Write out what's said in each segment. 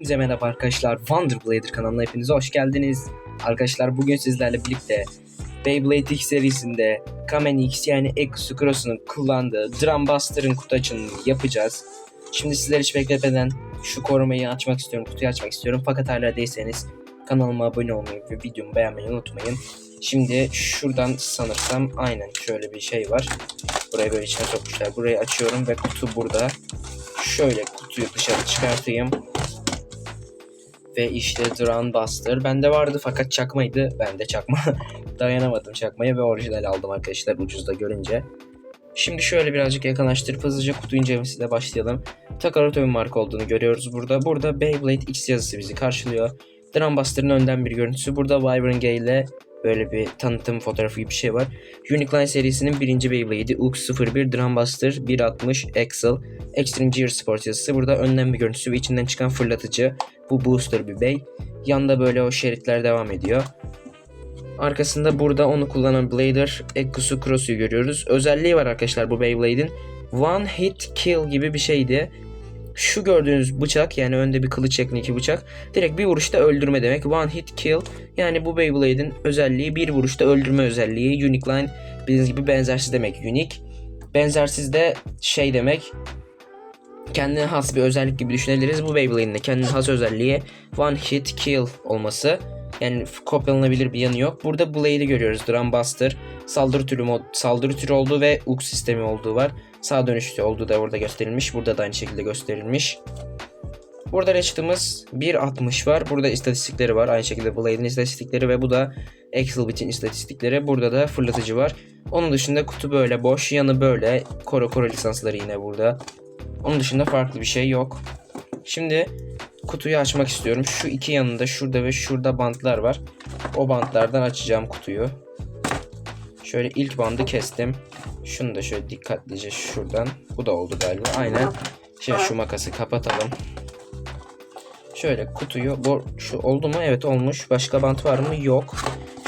Hepinize merhaba arkadaşlar. Wonderblader kanalına hepiniz hoş geldiniz. Arkadaşlar bugün sizlerle birlikte Beyblade X serisinde Kamen X yani X Cross'un kullandığı Drum Buster'ın kutu açılımını yapacağız. Şimdi sizler hiç bekletmeden şu korumayı açmak istiyorum, kutuyu açmak istiyorum. Fakat hala değilseniz kanalıma abone olmayı ve videomu beğenmeyi unutmayın. Şimdi şuradan sanırsam aynen şöyle bir şey var. Burayı böyle içine sokmuşlar. Burayı açıyorum ve kutu burada. Şöyle kutuyu dışarı çıkartayım. Ve işte Drum Buster. Bende vardı fakat çakmaydı. Ben de çakma. Dayanamadım çakmaya ve orijinal aldım arkadaşlar ucuzda görünce. Şimdi şöyle birazcık yakınlaştırıp hızlıca kutu incelemesiyle başlayalım. Takarato bir marka olduğunu görüyoruz burada. Burada Beyblade X yazısı bizi karşılıyor. Drum Buster'ın önden bir görüntüsü. Burada Wyvern Gay ile böyle bir tanıtım fotoğrafı gibi bir şey var. Unique Line serisinin birinci Beyblade'i UX01 Drum Buster 160 Excel Extreme Gear Sport yazısı. Burada önden bir görüntüsü ve içinden çıkan fırlatıcı. Bu booster bir bey. Yanda böyle o şeritler devam ediyor. Arkasında burada onu kullanan Blader Ekusu Cross'u görüyoruz. Özelliği var arkadaşlar bu Beyblade'in. One hit kill gibi bir şeydi. Şu gördüğünüz bıçak yani önde bir kılıç şeklindeki bıçak direkt bir vuruşta öldürme demek. One hit kill yani bu Beyblade'in özelliği bir vuruşta öldürme özelliği. Unique line bildiğiniz gibi benzersiz demek unique. Benzersiz de şey demek kendine has bir özellik gibi düşünebiliriz. Bu Beyblade'in de kendine has özelliği one hit kill olması. Yani kopyalanabilir bir yanı yok. Burada Blade'i görüyoruz. Drum Buster. Saldırı türü, mod, saldırı türü olduğu ve UX sistemi olduğu var. Sağ dönüşlü olduğu da orada gösterilmiş. Burada da aynı şekilde gösterilmiş. Burada Ratchet'ımız 1.60 var. Burada istatistikleri var. Aynı şekilde Blade'in istatistikleri ve bu da Axelbit'in istatistikleri. Burada da fırlatıcı var. Onun dışında kutu böyle boş. Yanı böyle. Koro Koro lisansları yine burada. Onun dışında farklı bir şey yok. Şimdi kutuyu açmak istiyorum. Şu iki yanında şurada ve şurada bantlar var. O bantlardan açacağım kutuyu. Şöyle ilk bandı kestim. Şunu da şöyle dikkatlice şuradan. Bu da oldu galiba. Aynen. Şimdi şu makası kapatalım. Şöyle kutuyu bu şu oldu mu? Evet olmuş. Başka bant var mı? Yok.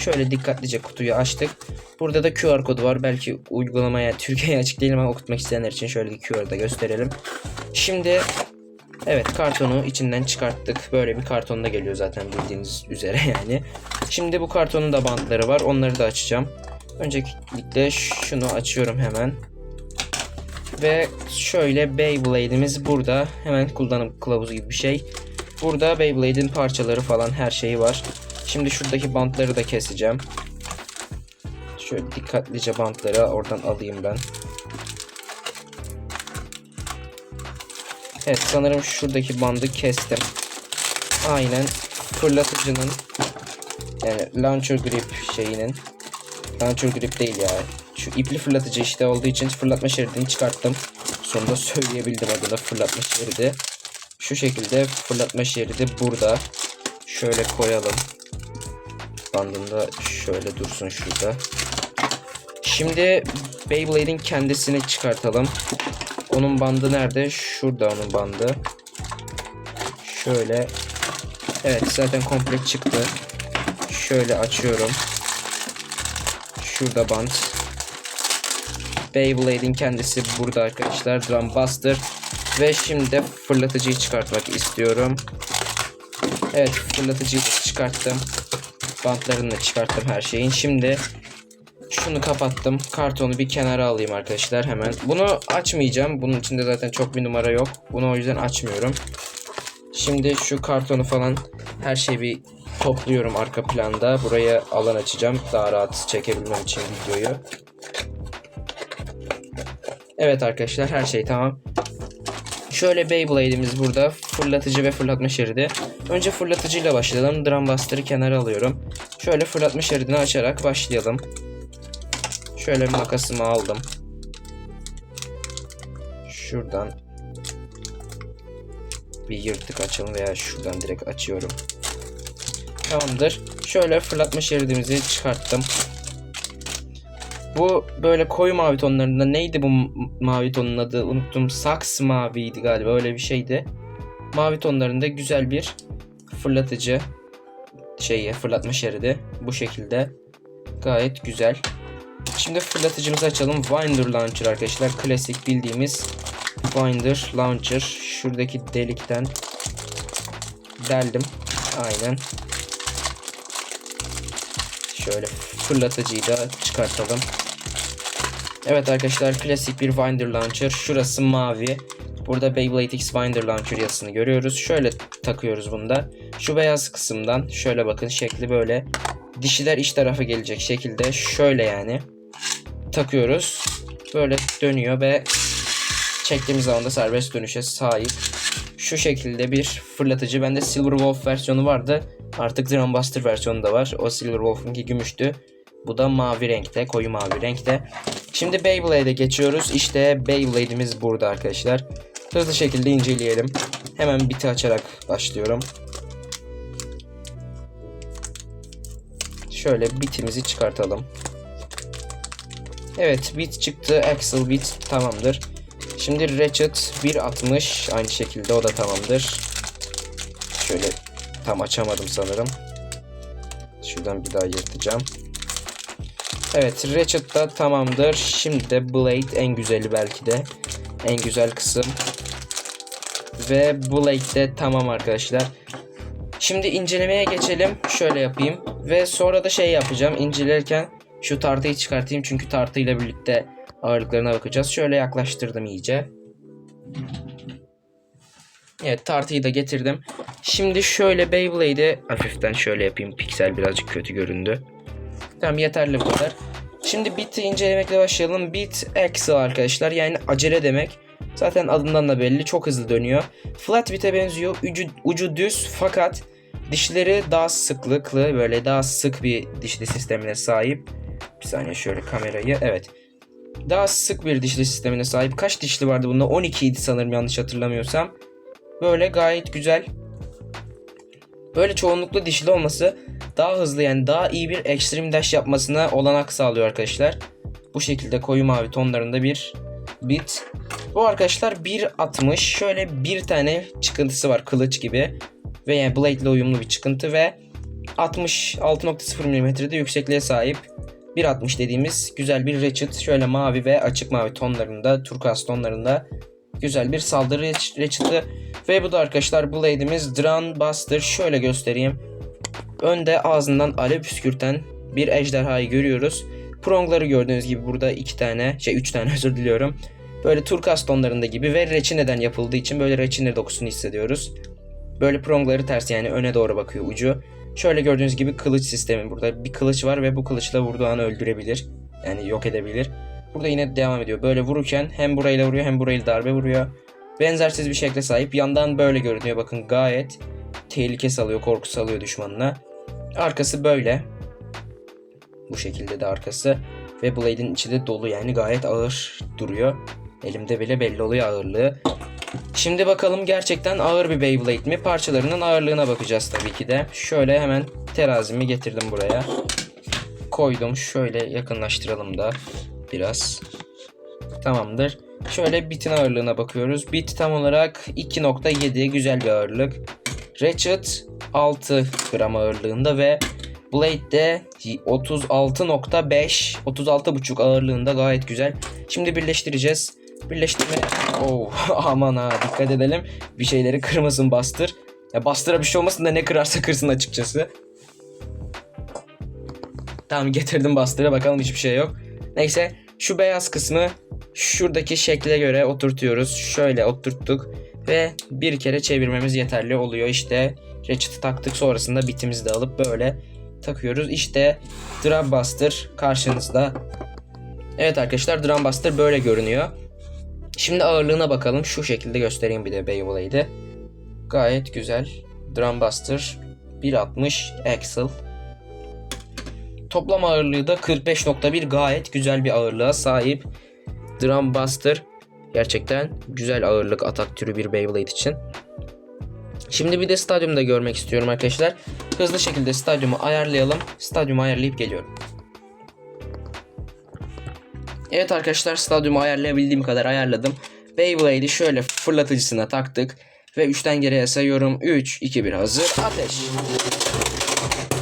Şöyle dikkatlice kutuyu açtık. Burada da QR kodu var. Belki uygulamaya Türkiye'ye açık değilim ama okutmak isteyenler için şöyle bir QR'ı da gösterelim. Şimdi evet kartonu içinden çıkarttık. Böyle bir kartonda geliyor zaten bildiğiniz üzere yani. Şimdi bu kartonun da bantları var. Onları da açacağım. Öncelikle şunu açıyorum hemen. Ve şöyle Beyblade'imiz burada. Hemen kullanım kılavuzu gibi bir şey. Burada Beyblade'in parçaları falan her şeyi var. Şimdi şuradaki bantları da keseceğim. Şöyle dikkatlice bantları oradan alayım ben. Evet sanırım şuradaki bandı kestim. Aynen fırlatıcının yani launcher grip şeyinin launcher grip değil ya. Şu ipli fırlatıcı işte olduğu için fırlatma şeridini çıkarttım. Sonunda söyleyebildim adına fırlatma şeridi. Şu şekilde fırlatma şeridi burada. Şöyle koyalım. Bandında şöyle dursun şurada. Şimdi Beyblade'in kendisini çıkartalım. Onun bandı nerede? Şurada onun bandı. Şöyle. Evet zaten komple çıktı. Şöyle açıyorum. Şurada bant. Beyblade'in kendisi burada arkadaşlar. Drum Buster. Ve şimdi fırlatıcıyı çıkartmak istiyorum. Evet fırlatıcıyı çıkarttım. Bantlarını çıkarttım her şeyin. Şimdi şunu kapattım. Kartonu bir kenara alayım arkadaşlar hemen. Bunu açmayacağım. Bunun içinde zaten çok bir numara yok. Bunu o yüzden açmıyorum. Şimdi şu kartonu falan her şeyi bir topluyorum arka planda. Buraya alan açacağım. Daha rahat çekebilmem için videoyu. Evet arkadaşlar her şey tamam. Şöyle Beyblade'imiz burada. Fırlatıcı ve fırlatma şeridi. Önce fırlatıcıyla başlayalım. Drum Buster'ı kenara alıyorum. Şöyle fırlatma şeridini açarak başlayalım. Şöyle makasımı aldım. Şuradan bir yırtık açalım veya şuradan direkt açıyorum. Tamamdır. Şöyle fırlatma şeridimizi çıkarttım. Bu böyle koyu mavi tonlarında neydi bu mavi tonun adı unuttum. Saks maviydi galiba öyle bir şeydi. Mavi tonlarında güzel bir fırlatıcı şeyi fırlatma şeridi bu şekilde gayet güzel. Şimdi fırlatıcımızı açalım. Winder Launcher arkadaşlar. Klasik bildiğimiz Winder Launcher. Şuradaki delikten deldim. Aynen. Şöyle fırlatıcıyı da çıkartalım. Evet arkadaşlar klasik bir Winder Launcher. Şurası mavi. Burada Beyblade X Winder Launcher yazısını görüyoruz. Şöyle takıyoruz bunda. Şu beyaz kısımdan şöyle bakın şekli böyle. Dişiler iç tarafa gelecek şekilde şöyle yani takıyoruz. Böyle dönüyor ve çektiğimiz zaman da serbest dönüşe sahip. Şu şekilde bir fırlatıcı. Bende Silver Wolf versiyonu vardı. Artık Drum Buster versiyonu da var. O Silver Wolf'unki gümüştü. Bu da mavi renkte, koyu mavi renkte. Şimdi Beyblade'e geçiyoruz. İşte Beyblade'imiz burada arkadaşlar. Hızlı şekilde inceleyelim. Hemen biti açarak başlıyorum. Şöyle bitimizi çıkartalım. Evet bit çıktı. Axle bit tamamdır. Şimdi Ratchet 1.60 aynı şekilde o da tamamdır. Şöyle tam açamadım sanırım. Şuradan bir daha yırtacağım. Evet Ratchet da tamamdır. Şimdi de Blade en güzeli belki de. En güzel kısım. Ve Blade de tamam arkadaşlar. Şimdi incelemeye geçelim. Şöyle yapayım. Ve sonra da şey yapacağım. İncelerken şu tartıyı çıkartayım. Çünkü tartıyla birlikte ağırlıklarına bakacağız. Şöyle yaklaştırdım iyice. Evet tartıyı da getirdim. Şimdi şöyle Beyblade'i hafiften şöyle yapayım. Piksel birazcık kötü göründü. Tamam yeterli bu kadar. Şimdi bit'i incelemekle başlayalım. Bit axle arkadaşlar yani acele demek. Zaten adından da belli çok hızlı dönüyor. Flat bit'e benziyor. Ucu, ucu düz fakat dişleri daha sıklıklı böyle daha sık bir dişli sistemine sahip. Bir saniye şöyle kamerayı evet. Daha sık bir dişli sistemine sahip. Kaç dişli vardı bunda? 12 idi sanırım yanlış hatırlamıyorsam. Böyle gayet güzel. Böyle çoğunluklu dişli olması daha hızlı yani daha iyi bir extreme dash yapmasına olanak sağlıyor arkadaşlar. Bu şekilde koyu mavi tonlarında bir bit. Bu arkadaşlar 1.60 şöyle bir tane çıkıntısı var kılıç gibi. Ve yani blade ile uyumlu bir çıkıntı ve 66.0 mm'de yüksekliğe sahip 1.60 dediğimiz güzel bir ratchet. Şöyle mavi ve açık mavi tonlarında, turkuaz tonlarında güzel bir saldırı ratchet'ı. Ve bu da arkadaşlar Blade'imiz Drun Buster. Şöyle göstereyim. Önde ağzından alev püskürten bir ejderhayı görüyoruz. Prongları gördüğünüz gibi burada iki tane, şey üç tane özür diliyorum. Böyle turkuaz tonlarında gibi ve reçineden yapıldığı için böyle reçine dokusunu hissediyoruz. Böyle prongları ters yani öne doğru bakıyor ucu. Şöyle gördüğünüz gibi kılıç sistemi burada. Bir kılıç var ve bu kılıçla vurduğu an öldürebilir. Yani yok edebilir. Burada yine devam ediyor. Böyle vururken hem burayla vuruyor hem burayla darbe vuruyor. Benzersiz bir şekle sahip. Yandan böyle görünüyor. Bakın gayet tehlike salıyor, korku salıyor düşmanına. Arkası böyle. Bu şekilde de arkası. Ve Blade'in içi de dolu yani gayet ağır duruyor. Elimde bile belli oluyor ağırlığı. Şimdi bakalım gerçekten ağır bir Beyblade mi? Parçalarının ağırlığına bakacağız tabii ki de. Şöyle hemen terazimi getirdim buraya. Koydum. Şöyle yakınlaştıralım da biraz. Tamamdır. Şöyle bitin ağırlığına bakıyoruz. Bit tam olarak 2.7 güzel bir ağırlık. Ratchet 6 gram ağırlığında ve Blade de 36.5 36.5 ağırlığında gayet güzel. Şimdi birleştireceğiz. Birleştirme. Oh aman ha dikkat edelim. Bir şeyleri kırmasın bastır. Ya bastıra bir şey olmasın da ne kırarsa kırsın açıkçası. Tamam getirdim bastıra bakalım hiçbir şey yok. Neyse şu beyaz kısmı şuradaki şekle göre oturtuyoruz. Şöyle oturttuk ve bir kere çevirmemiz yeterli oluyor. İşte Ratchet'ı taktık sonrasında bitimizi de alıp böyle takıyoruz. İşte Drum Buster karşınızda. Evet arkadaşlar Drum Buster böyle görünüyor. Şimdi ağırlığına bakalım. Şu şekilde göstereyim bir de Beyblade'i. Gayet güzel. Drum Buster 1.60 Axle. Toplam ağırlığı da 45.1 gayet güzel bir ağırlığa sahip. Drum Buster gerçekten güzel ağırlık atak türü bir Beyblade için. Şimdi bir de stadyumda görmek istiyorum arkadaşlar. Hızlı şekilde stadyumu ayarlayalım. Stadyumu ayarlayıp geliyorum. Evet arkadaşlar stadyumu ayarlayabildiğim kadar ayarladım. Beyblade'i şöyle fırlatıcısına taktık. Ve 3'ten geriye sayıyorum. 3, 2, 1 hazır. Ateş.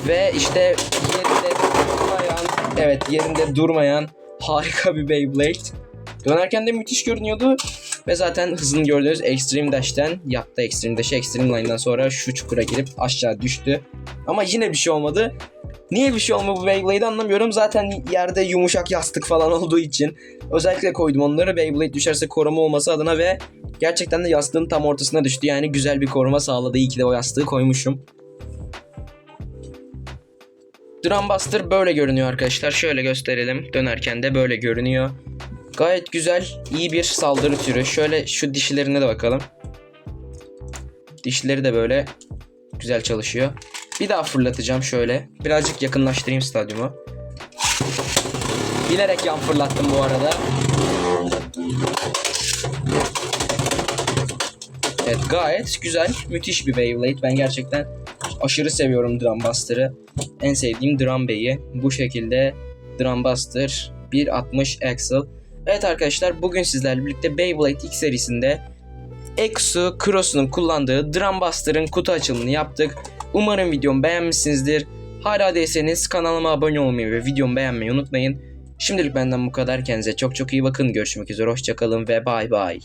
Ve işte yerinde durmayan, evet yerinde durmayan harika bir Beyblade. Dönerken de müthiş görünüyordu. Ve zaten hızını gördüğünüz Extreme Dash'ten yaptı Extreme Dash'ı. Extreme Line'dan sonra şu çukura girip aşağı düştü. Ama yine bir şey olmadı. Niye bir şey olmadı bu Beyblade'i anlamıyorum. Zaten yerde yumuşak yastık falan olduğu için. Özellikle koydum onları Beyblade düşerse koruma olması adına ve gerçekten de yastığın tam ortasına düştü. Yani güzel bir koruma sağladı. İyi ki de o yastığı koymuşum. Drumbuster böyle görünüyor arkadaşlar. Şöyle gösterelim. Dönerken de böyle görünüyor. Gayet güzel, iyi bir saldırı türü. Şöyle şu dişlerine de bakalım. Dişleri de böyle güzel çalışıyor. Bir daha fırlatacağım şöyle. Birazcık yakınlaştırayım stadyumu. Bilerek yan fırlattım bu arada. Evet gayet güzel. Müthiş bir Beyblade. Ben gerçekten aşırı seviyorum Drumbuster'ı. En sevdiğim Drum Bey'i. Bu şekilde Drumbuster 1.60 Axle. Evet arkadaşlar bugün sizlerle birlikte Beyblade X serisinde Exo Cross'un kullandığı Drumbuster'ın kutu açılımını yaptık. Umarım videomu beğenmişsinizdir. Hala değilseniz kanalıma abone olmayı ve videomu beğenmeyi unutmayın. Şimdilik benden bu kadar. Kendinize çok çok iyi bakın. Görüşmek üzere. Hoşçakalın ve bay bay.